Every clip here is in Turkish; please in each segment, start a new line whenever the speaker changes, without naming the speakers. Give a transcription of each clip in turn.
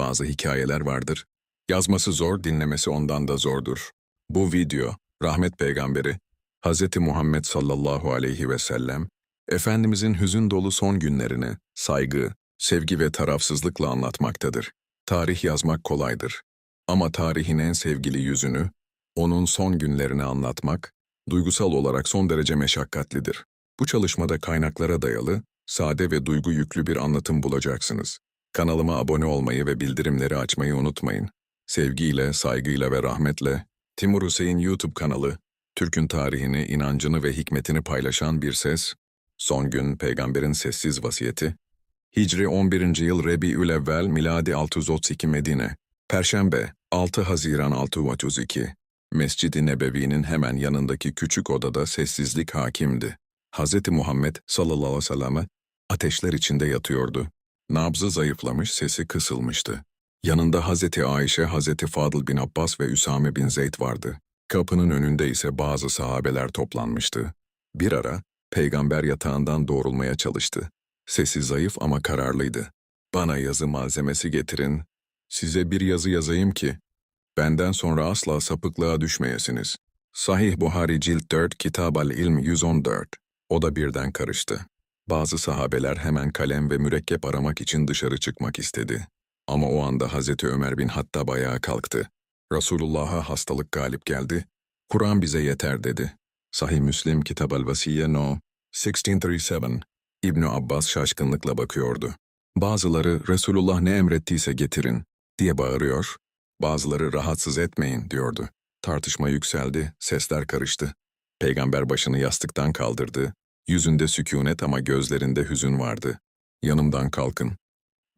Bazı hikayeler vardır. Yazması zor, dinlemesi ondan da zordur. Bu video, rahmet peygamberi, Hz. Muhammed sallallahu aleyhi ve sellem, Efendimizin hüzün dolu son günlerini saygı, sevgi ve tarafsızlıkla anlatmaktadır. Tarih yazmak kolaydır. Ama tarihin en sevgili yüzünü, onun son günlerini anlatmak, duygusal olarak son derece meşakkatlidir. Bu çalışmada kaynaklara dayalı, sade ve duygu yüklü bir anlatım bulacaksınız. Kanalıma abone olmayı ve bildirimleri açmayı unutmayın. Sevgiyle, saygıyla ve rahmetle Timur Hüseyin YouTube kanalı, Türk'ün tarihini, inancını ve hikmetini paylaşan bir ses, son gün peygamberin sessiz vasiyeti, Hicri 11. yıl Rebiülevvel miladi 632 Medine, Perşembe 6 Haziran 632, Mescid-i Nebevi'nin hemen yanındaki küçük odada sessizlik hakimdi. Hz. Muhammed sallallahu aleyhi ve selleme ateşler içinde yatıyordu. Nabzı zayıflamış, sesi kısılmıştı. Yanında Hazreti Ayşe, Hazreti Fadıl bin Abbas ve Üsame bin Zeyd vardı. Kapının önünde ise bazı sahabeler toplanmıştı. Bir ara peygamber yatağından doğrulmaya çalıştı. Sesi zayıf ama kararlıydı. Bana yazı malzemesi getirin. Size bir yazı yazayım ki benden sonra asla sapıklığa düşmeyesiniz. Sahih Buhari Cilt 4 Kitab al-İlm 114. O da birden karıştı. Bazı sahabeler hemen kalem ve mürekkep aramak için dışarı çıkmak istedi. Ama o anda Hazreti Ömer bin Hattab ayağa kalktı. Resulullah'a hastalık galip geldi. Kur'an bize yeter dedi. Sahih Müslim Kitab el-Vasiye No. 1637. İbni Abbas şaşkınlıkla bakıyordu. Bazıları Resulullah ne emrettiyse getirin diye bağırıyor. Bazıları rahatsız etmeyin diyordu. Tartışma yükseldi, sesler karıştı. Peygamber başını yastıktan kaldırdı. Yüzünde sükunet ama gözlerinde hüzün vardı. Yanımdan kalkın.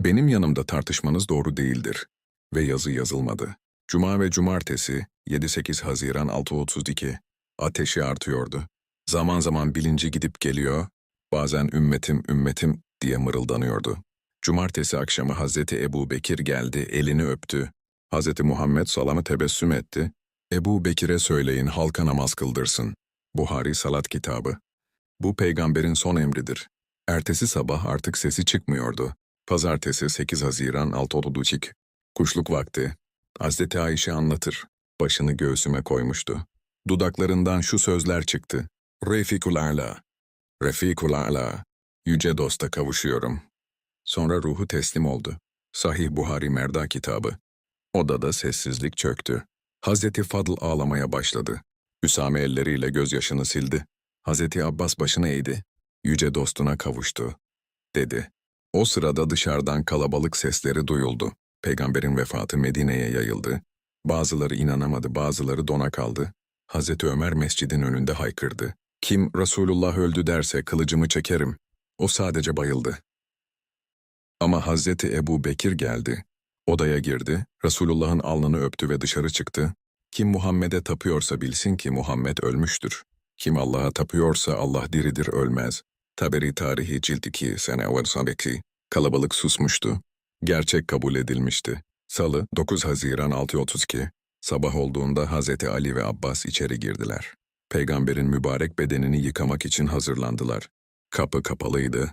Benim yanımda tartışmanız doğru değildir. Ve yazı yazılmadı. Cuma ve cumartesi 7-8 Haziran 632. Ateşi artıyordu. Zaman zaman bilinci gidip geliyor, bazen ümmetim ümmetim diye mırıldanıyordu. Cumartesi akşamı Hazreti Ebu Bekir geldi, elini öptü. Hazreti Muhammed salamı tebessüm etti. Ebu Bekir'e söyleyin halka namaz kıldırsın. Buhari Salat Kitabı. Bu peygamberin son emridir. Ertesi sabah artık sesi çıkmıyordu. Pazartesi 8 Haziran 6.32. Kuşluk vakti. Hazreti Ayşe anlatır. Başını göğsüme koymuştu. Dudaklarından şu sözler çıktı. Refikul A'la. Refikul A'la. Yüce dosta kavuşuyorum. Sonra ruhu teslim oldu. Sahih Buhari Merda kitabı. Odada sessizlik çöktü. Hazreti Fadıl ağlamaya başladı. Üsame elleriyle gözyaşını sildi. Hazreti Abbas başını eğdi. Yüce dostuna kavuştu, dedi. O sırada dışarıdan kalabalık sesleri duyuldu. Peygamberin vefatı Medine'ye yayıldı. Bazıları inanamadı, bazıları dona kaldı. Hazreti Ömer mescidin önünde haykırdı. Kim Resulullah öldü derse kılıcımı çekerim. O sadece bayıldı. Ama Hazreti Ebu Bekir geldi. Odaya girdi, Resulullah'ın alnını öptü ve dışarı çıktı. Kim Muhammed'e tapıyorsa bilsin ki Muhammed ölmüştür. Kim Allah'a tapıyorsa Allah diridir ölmez. Taberi tarihi cilt 2 sene evvel sabeki. Kalabalık susmuştu. Gerçek kabul edilmişti. Salı 9 Haziran 632. Sabah olduğunda Hazreti Ali ve Abbas içeri girdiler. Peygamberin mübarek bedenini yıkamak için hazırlandılar. Kapı kapalıydı.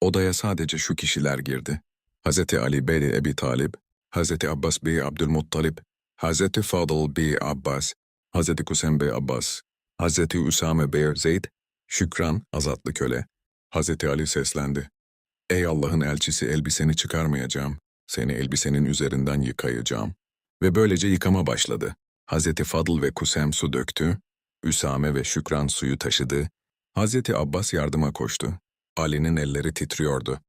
Odaya sadece şu kişiler girdi. Hazreti Ali Bey Ebi Talib, Hazreti Abbas Bey Abdülmuttalip, Hazreti Fadıl Bey Abbas, Hazreti Kusem Bey Abbas, Hazreti Üsame Bey Zeyd, Şükran azatlı köle. Hazreti Ali seslendi. Ey Allah'ın elçisi elbiseni çıkarmayacağım. Seni elbisenin üzerinden yıkayacağım. Ve böylece yıkama başladı. Hazreti Fadıl ve Kusem su döktü. Üsame ve Şükran suyu taşıdı. Hazreti Abbas yardıma koştu. Ali'nin elleri titriyordu.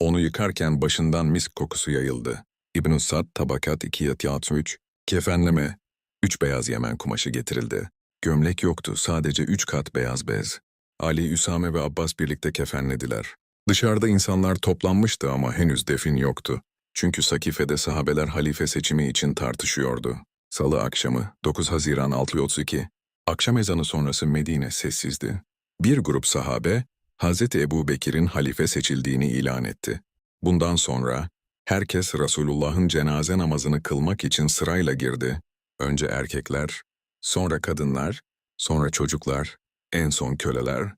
Onu yıkarken başından misk kokusu yayıldı. İbn-i Sad Tabakat 2 Yatiyat 3 Kefenleme. Üç beyaz Yemen kumaşı getirildi. Gömlek yoktu, sadece üç kat beyaz bez. Ali, Üsame ve Abbas birlikte kefenlediler. Dışarıda insanlar toplanmıştı ama henüz defin yoktu. Çünkü Sakife'de sahabeler halife seçimi için tartışıyordu. Salı akşamı, 9 Haziran 632, akşam ezanı sonrası Medine sessizdi. Bir grup sahabe, Hz. Ebu Bekir'in halife seçildiğini ilan etti. Bundan sonra, herkes Resulullah'ın cenaze namazını kılmak için sırayla girdi. Önce erkekler, sonra kadınlar, sonra çocuklar, en son köleler.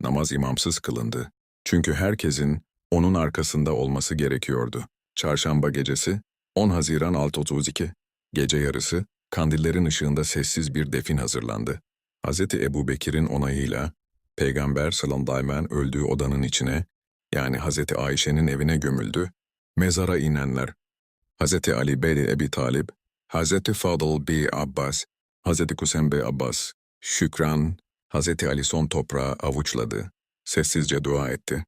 Namaz imamsız kılındı. Çünkü herkesin onun arkasında olması gerekiyordu. Çarşamba gecesi, 10 Haziran 6.32 Gece yarısı, kandillerin ışığında sessiz bir defin hazırlandı. Hz. Ebu Bekir'in onayıyla, Peygamber sallallahu öldüğü odanın içine, yani Hz. Ayşe'nin evine gömüldü. Mezara inenler, Hz. Ali Bey Ebi Talib, Hz. Fadıl B. Abbas, Hz. Kusem B. Abbas, Şükran, Hz. Ali son toprağı avuçladı. Sessizce dua etti.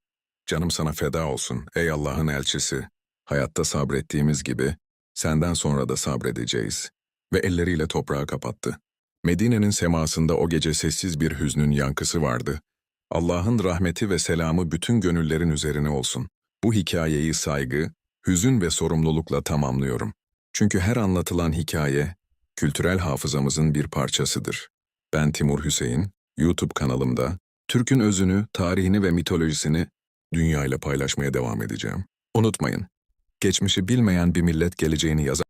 Canım sana feda olsun ey Allah'ın elçisi. Hayatta sabrettiğimiz gibi senden sonra da sabredeceğiz. Ve elleriyle toprağı kapattı. Medine'nin semasında o gece sessiz bir hüznün yankısı vardı. Allah'ın rahmeti ve selamı bütün gönüllerin üzerine olsun. Bu hikayeyi saygı, hüzün ve sorumlulukla tamamlıyorum. Çünkü her anlatılan hikaye, kültürel hafızamızın bir parçasıdır. Ben Timur Hüseyin, YouTube kanalımda Türk'ün özünü, tarihini ve mitolojisini dünyayla paylaşmaya devam edeceğim. Unutmayın, geçmişi bilmeyen bir millet geleceğini yazar.